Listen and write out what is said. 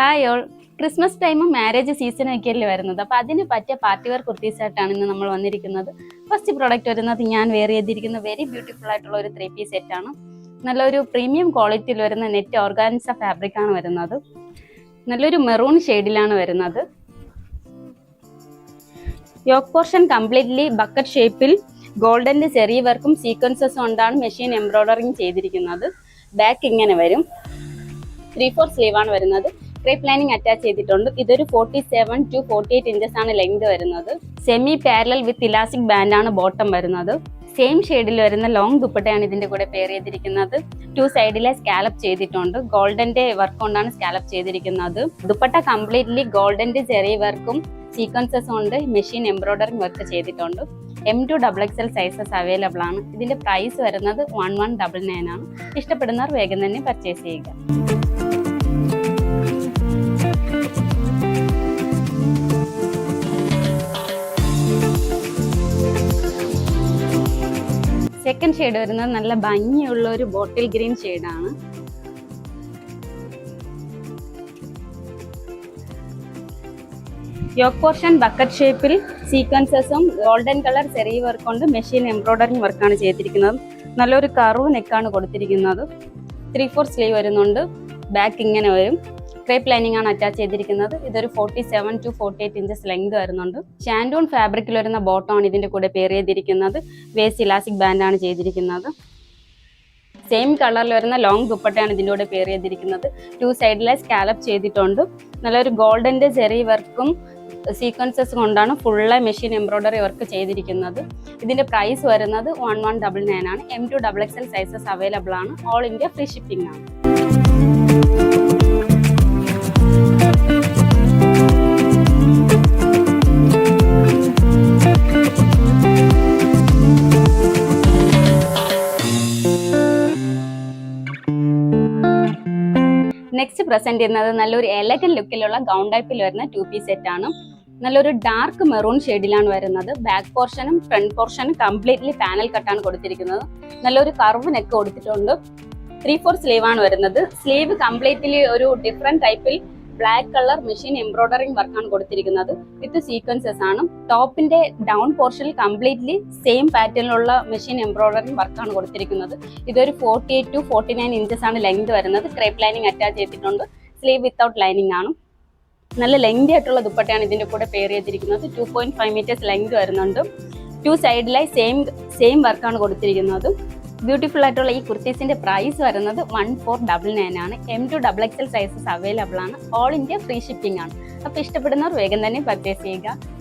Hi all. Christmas ടൈമും marriage സീസണും ഒക്കെയല്ലേ വരുന്നത്? അപ്പോൾ അതിന് പറ്റിയ പാർട്ടി വെയർ കുർത്തീസായിട്ടാണ് ഇന്ന് നമ്മൾ വന്നിരിക്കുന്നത്. ഫസ്റ്റ് പ്രോഡക്റ്റ് വരുന്നത് ഞാൻ വെയർ ചെയ്തിരിക്കുന്ന വെരി ബ്യൂട്ടിഫുൾ ആയിട്ടുള്ള ഒരു ത്രീ പീസ് സെറ്റാണ് നല്ലൊരു പ്രീമിയം ക്വാളിറ്റിയിൽ വരുന്ന നെറ്റ് ഓർഗാനിസ ഫാബ്രിക് ആണ് വരുന്നത്. നല്ലൊരു മെറൂൺ ഷെയ്ഡിലാണ് വരുന്നത്. യോക്ക് പോർഷൻ കംപ്ലീറ്റ്ലി ബക്കറ്റ് ഷേപ്പിൽ ഗോൾഡന്റെ ചെറിയ വർക്കും സീക്വൻസസ് കൊണ്ടാണ് മെഷീൻ എംബ്രോയിഡറിങ് ചെയ്തിരിക്കുന്നത്. ബാക്ക് ഇങ്ങനെ വരും. ത്രീ ഫോർ സ്ലീവ് ആണ് വരുന്നത്. ക്രേപ്പ് ലൈനിങ് അറ്റാച്ച് ചെയ്തിട്ടുണ്ട്. ഇതൊരു forty seven to forty eight inches ആണ് ലെങ്ത് വരുന്നത്. Semi parallel with elastic band ആണ് ബോട്ടം വരുന്നത്. സെയിം ഷെയ്ഡിൽ വരുന്ന ലോങ് ദുപ്പട്ടയാണ് ഇതിന്റെ കൂടെ പെയർ ചെയ്തിരിക്കുന്നത്. ടു സൈഡിലെ സ്കാലപ്പ് ചെയ്തിട്ടുണ്ട്. ഗോൾഡന്റെ വർക്ക് കൊണ്ടാണ് സ്കാലപ്പ് ചെയ്തിരിക്കുന്നത്. ദുപ്പട്ട കംപ്ലീറ്റ്ലി ഗോൾഡന്റെ ചെറിയ വർക്കും സീക്വൻസസ് കൊണ്ട് മെഷീൻ എംബ്രോയിഡറി വർക്ക് ചെയ്തിട്ടുണ്ട്. M to double X L sizes available ആണ്. ഇതിന്റെ പ്രൈസ് വരുന്നത് വൺ വൺ ഡബിൾ നയൻ ആണ്. ഇഷ്ടപ്പെടുന്നവർ വേഗം തന്നെ പർച്ചേസ് ചെയ്യുക. സെക്കൻഡ് ഷെയ്ഡ് വരുന്നത് നല്ല ഭംഗിയുള്ള ഒരു ബോട്ടിൽ ഗ്രീൻ ഷെയ്ഡാണ് യോക്ക് പോർഷൻ ബക്കറ്റ് ഷേപ്പിൽ സീക്വൻസസും ഗോൾഡൻ കളർ ചെറിയ വർക്ക് കൊണ്ട് മെഷീൻ എംബ്രോയിഡറിംഗ് വർക്കാണ് ചെയ്തിരിക്കുന്നത്. നല്ലൊരു കർവ് നെക്കാണ് കൊടുത്തിരിക്കുന്നത്. ത്രീ ഫോർ സ്ലീവ് വരുന്നുണ്ട്. ബാക്ക് ഇങ്ങനെ വരും. ക്രേപ്പ് ലൈനിങ് ആണ് അറ്റാച്ച് ചെയ്തിരിക്കുന്നത്. ഇതൊരു forty seven to forty eight inches length വരുന്നുണ്ട്. ഷാൻഡൂൺ ഫാബ്രിക്കിൽ വരുന്ന ബോട്ടം ആണ് ഇതിന്റെ കൂടെ പെയർ ചെയ്തിരിക്കുന്നത്. വേസ്റ്റ് ഇലാസ്റ്റിക് ആണ് ചെയ്തിരിക്കുന്നത്. സെയിം കളറിൽ വരുന്ന ലോങ് ദുപ്പട്ടയാണ് ഇതിന്റെ കൂടെ പെയർ ചെയ്തിരിക്കുന്നത്. ടു സൈഡിലെ സ്കാലപ്പ് ചെയ്തിട്ടുണ്ട്. നല്ലൊരു ഗോൾഡന്റെ ചെറിയ വർക്കും സീക്വൻസസ് കൊണ്ടാണ് ഫുള്ള് മെഷീൻ എംബ്രോയ്ഡറി വർക്ക് ചെയ്തിരിക്കുന്നത്. ഇതിന്റെ പ്രൈസ് വരുന്നത് വൺ വൺ ഡബിൾ നയൻ ആണ്. M to double X L sizes available ആണ്. ഓൾ ഇന്ത്യ ഫ്രീ ഷിപ്പിംഗ് ആണ്. നെക്സ്റ്റ് പ്രസന്റ് ചെയ്യുന്നത് നല്ലൊരു എലഗൻ ലുക്കിലുള്ള ഗൗൺ ടൈപ്പിൽ വരുന്ന ടു പീസ് സെറ്റ് ആണ്. നല്ലൊരു ഡാർക്ക് മെറൂൺ ഷെയ്ഡിലാണ് വരുന്നത്. ബാക്ക് പോർഷനും ഫ്രണ്ട് പോർഷനും കംപ്ലീറ്റ്ലി പാനൽ കട്ടാണ് കൊടുത്തിരിക്കുന്നത്. നല്ലൊരു കർവ് നെക്ക് കൊടുത്തിട്ടുണ്ട്. ത്രീ ഫോർ സ്ലീവ് ആണ് വരുന്നത്. സ്ലീവ് കംപ്ലീറ്റ്ലി ഒരു ഡിഫറെന്റ് ടൈപ്പിൽ ബ്ലാക്ക് കളർ മെഷീൻ എംബ്രോയിഡറിംഗ് വർക്കാണ് കൊടുത്തിരിക്കുന്നത്. വിത്ത് സീക്വൻസസ് ആണ്. ടോപ്പിന്റെ ഡൗൺ പോർഷനിൽ കംപ്ലീറ്റ്ലി സെയിം പാറ്റേണിലുള്ള മെഷീൻ എംബ്രോയിഡറിംഗ് വർക്കാണ് കൊടുത്തിരിക്കുന്നത്. ഇതൊരു forty eight to forty nine inches ആണ് ലെങ്ത് വരുന്നത്. ക്രേപ്പ് ലൈനിങ് അറ്റാച്ച് ചെയ്തിട്ടുണ്ട്. സ്ലീവ് വിത്തൗട്ട് ലൈനിങ് ആണ്. നല്ല ലെങ്തി ആയിട്ടുള്ള ദുപ്പട്ടയാണ് ഇതിന്റെ കൂടെ പെയർ ചെയ്തിരിക്കുന്നത്. Two point five metres length വരുന്നുണ്ട്. ടു സൈഡിലായി സെയിം സെയിം വർക്കാണ് കൊടുത്തിരിക്കുന്നത്. ബ്യൂട്ടിഫുൾ ആയിട്ടുള്ള ഈ കുർത്തീസിന്റെ പ്രൈസ് വരുന്നത് വൺ ഫോർ ഡബിൾ നയൻ ആണ്. M to double X L sizes available ആണ്. ഓൾ ഇന്ത്യ ഫ്രീ ഷിപ്പിംഗ് ആണ്. അപ്പോൾ ഇഷ്ടപ്പെടുന്നവർ വേഗം തന്നെ പർച്ചേസ് ചെയ്യുക.